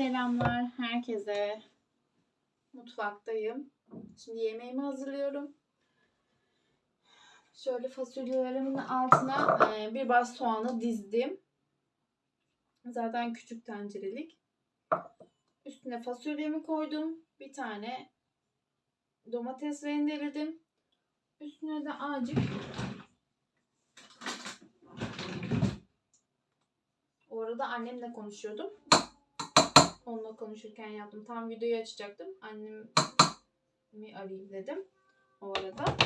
Selamlar herkese. Mutfaktayım. Şimdi yemeğimi hazırlıyorum. Şöyle fasulyelerimin altına e, bir baş soğanı dizdim. Zaten küçük tencerelik. Üstüne fasulyemi koydum. Bir tane domates rendeledim. Üstüne de azıcık O arada annemle konuşuyordum. Onunla konuşurken yaptım. Tam videoyu açacaktım. Annemi arayayım dedim. O arada.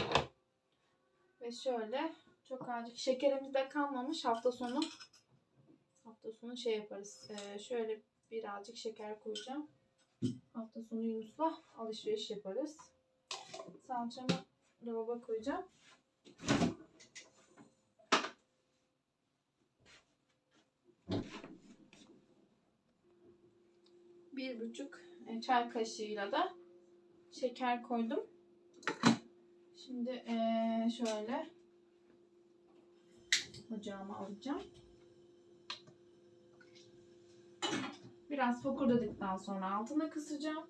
Ve şöyle çok azıcık şekerimiz de kalmamış. Hafta sonu hafta sonu şey yaparız. Ee, şöyle birazcık şeker koyacağım. Hafta sonu Yunus'la alışveriş yaparız. Salçamı dolaba koyacağım. Bir buçuk e, çay kaşığıyla da şeker koydum. Şimdi e, şöyle ocağıma alacağım. Biraz fokurdadıktan sonra altına kısacağım.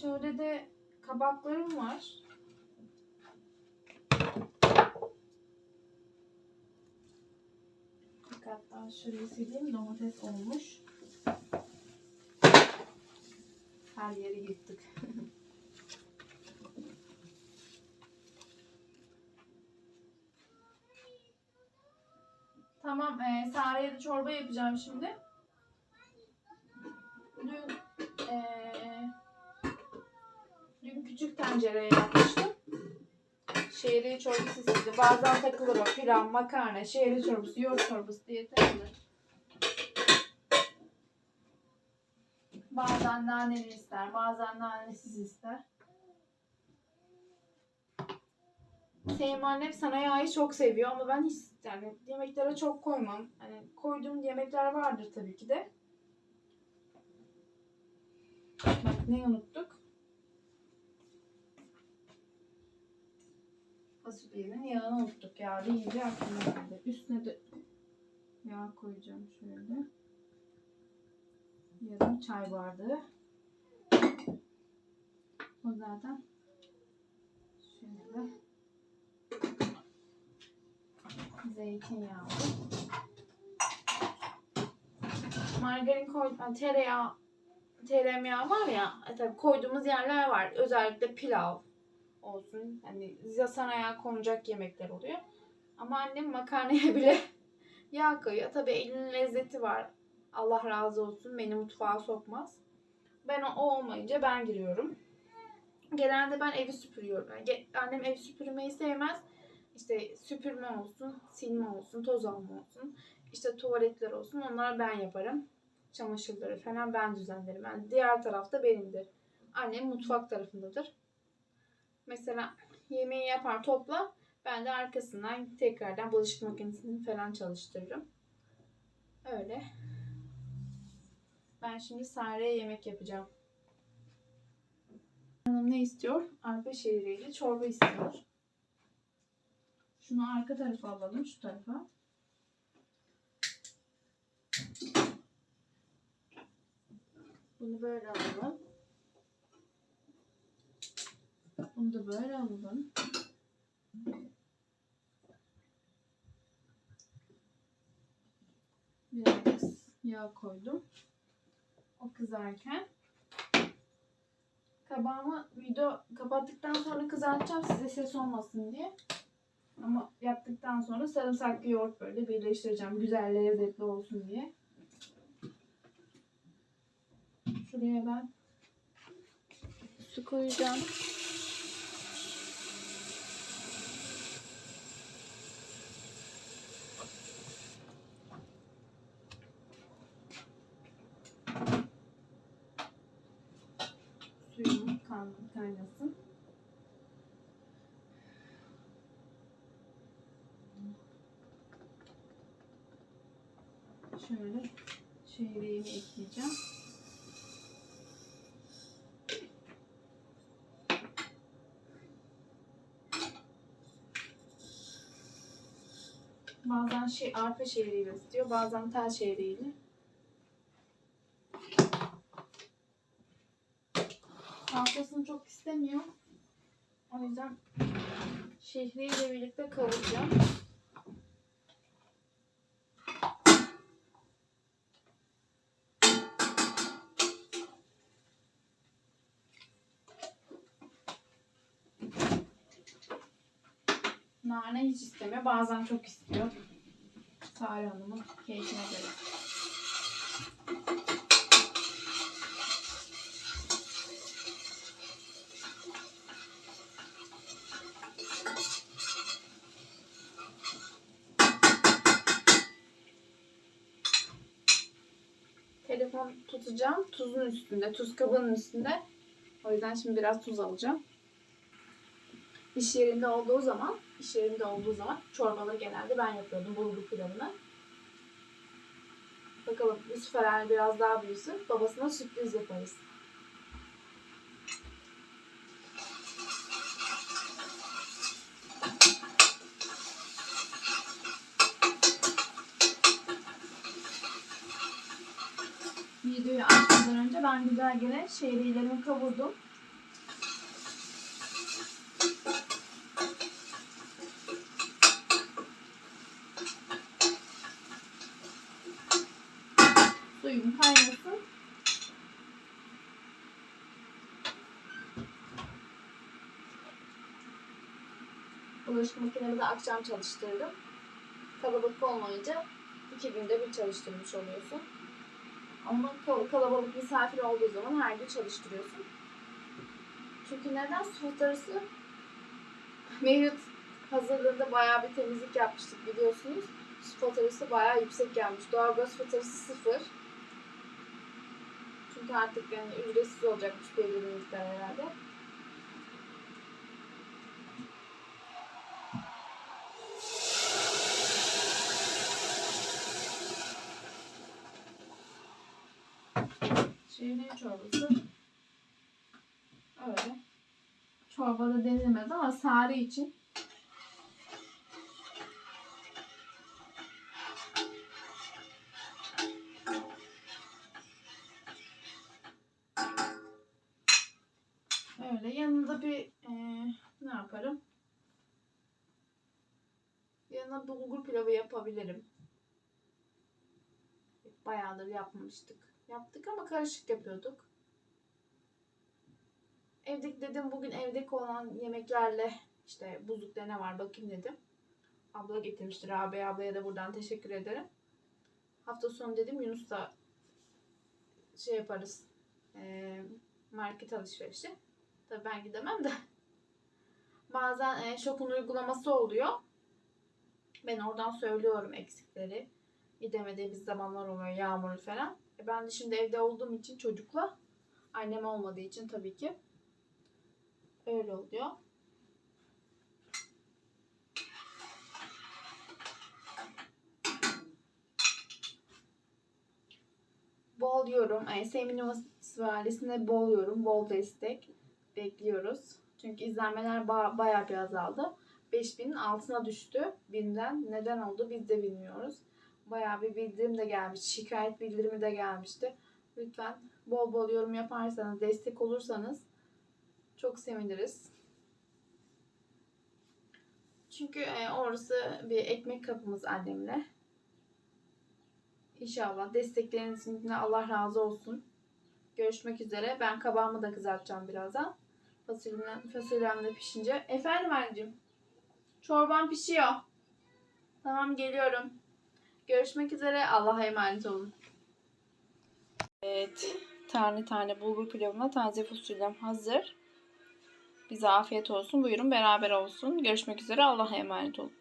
Şöyle de kabaklarım var. Hatta şurayı sileyim. Domates olmuş. Her yeri yıktık. tamam. E, Sare'ye de çorba yapacağım şimdi. Dün e, dün küçük tencereye yapmıştım. Şehriye çorbası istedi. Bazen takılır o pilav, makarna, şehriye çorbası, yoğurt çorbası diye takılır. Bazen naneli ister, bazen nanesiz ister. Sevim annem sanayi çok seviyor ama ben hiç yani yemeklere çok koymam. Hani koyduğum yemekler vardır tabii ki de. Bak ne unuttuk? Fasulyenin yağını unuttuk. Yağ deyince aklıma geldi. Üstüne de yağ koyacağım şöyle yarım çay bardağı. Zaten şöyle zeytinyağı. Margarin koy, tereyağı, tereyağı var ya, e tabii koyduğumuz yerler var. Özellikle pilav olsun. Hani ziyasana yağı konacak yemekler oluyor. Ama annem makarnaya bile yağ koyuyor. Tabii elinin lezzeti var. Allah razı olsun beni mutfağa sokmaz. Ben o, olmayınca ben giriyorum. Genelde ben evi süpürüyorum. Yani annem ev süpürmeyi sevmez. İşte süpürme olsun, silme olsun, toz alma olsun. İşte tuvaletler olsun onları ben yaparım. Çamaşırları falan ben düzenlerim. Yani diğer tarafta benimdir. Annem mutfak tarafındadır. Mesela yemeği yapar topla. Ben de arkasından tekrardan bulaşık makinesini falan çalıştırırım. Öyle. Ben şimdi Sare'ye yemek yapacağım. Hanım ne istiyor? Arpa şehriyle çorba istiyor. Şunu arka tarafa alalım, şu tarafa. Bunu böyle alalım. Bunu da böyle alalım. Biraz yağ koydum o kızarken. Kabağımı video kapattıktan sonra kızartacağım size ses olmasın diye. Ama yaptıktan sonra sarımsaklı yoğurt böyle birleştireceğim. Güzel lezzetli olsun diye. Şuraya ben su koyacağım. suyum kaynasın. Şöyle şehriyeğimi ekleyeceğim. Bazen şey arpa şehriyle istiyor, bazen tel şehriyle. Salçasını çok istemiyor. O yüzden şehriye ile birlikte kavuracağım. Nane hiç istemiyor. Bazen çok istiyor. Tarih Hanım'ın keyfine göre. Telefon tutacağım. Tuzun üstünde. Tuz kabının üstünde. O yüzden şimdi biraz tuz alacağım. İş yerinde olduğu zaman, iş yerinde olduğu zaman çorbaları genelde ben yapıyordum bulgur pilavını. Bakalım Yusuf Eren biraz daha büyüsün. Babasına sürpriz yaparız. Videoyu açmadan önce ben güzel gene şehriyelerimi kavurdum. Suyum kaynasın. Bulaşık makinemi de akşam çalıştırdım. Kalabalık olmayınca iki günde bir çalıştırmış oluyorsun. Ama kal- kalabalık misafir olduğu zaman her gün çalıştırıyorsun. Çünkü neden? Su faturası Mevlüt hazırlığında bayağı bir temizlik yapmıştık biliyorsunuz. Su faturası bayağı yüksek gelmiş. Doğalgaz faturası sıfır. Çünkü artık yani ücretsiz olacakmış belirli miktar herhalde. Şehriye çorbası öyle. Çorbada denilmez ama sare için öyle. Yanında bir eee, ne yaparım? Yanına bulgur pilavı yapabilirim. Bayağıdır yapmamıştık. Yaptık ama karışık yapıyorduk. Evdeki dedim bugün evdeki olan yemeklerle işte buzlukta ne var bakayım dedim. Abla getirmiştir. Abi ablaya da buradan teşekkür ederim. Hafta sonu dedim Yunus'la şey yaparız. eee, market alışverişi. Tabii ben gidemem de. Bazen e, şokun uygulaması oluyor. Ben oradan söylüyorum eksikleri. Gidemediğimiz zamanlar oluyor yağmurlu falan. E ben de şimdi evde olduğum için çocukla annem olmadığı için tabii ki öyle oluyor. Bol yorum. Yani Semin ailesine bol yorum, bol destek bekliyoruz. Çünkü izlenmeler ba- bayağı bir azaldı. 5000'in altına düştü. Binden neden oldu biz de bilmiyoruz. Bayağı bir bildirim de gelmiş. Şikayet bildirimi de gelmişti. Lütfen bol bol yorum yaparsanız, destek olursanız çok seviniriz. Çünkü e, orası bir ekmek kapımız annemle. İnşallah destekleriniz için Allah razı olsun. Görüşmek üzere. Ben kabağımı da kızartacağım birazdan. Fasulyem, fasulyem de pişince. Efendim anneciğim. Çorban pişiyor. Tamam geliyorum. Görüşmek üzere. Allah'a emanet olun. Evet. Tane tane bulgur pilavına taze fasulyem hazır. Bize afiyet olsun. Buyurun beraber olsun. Görüşmek üzere. Allah'a emanet olun.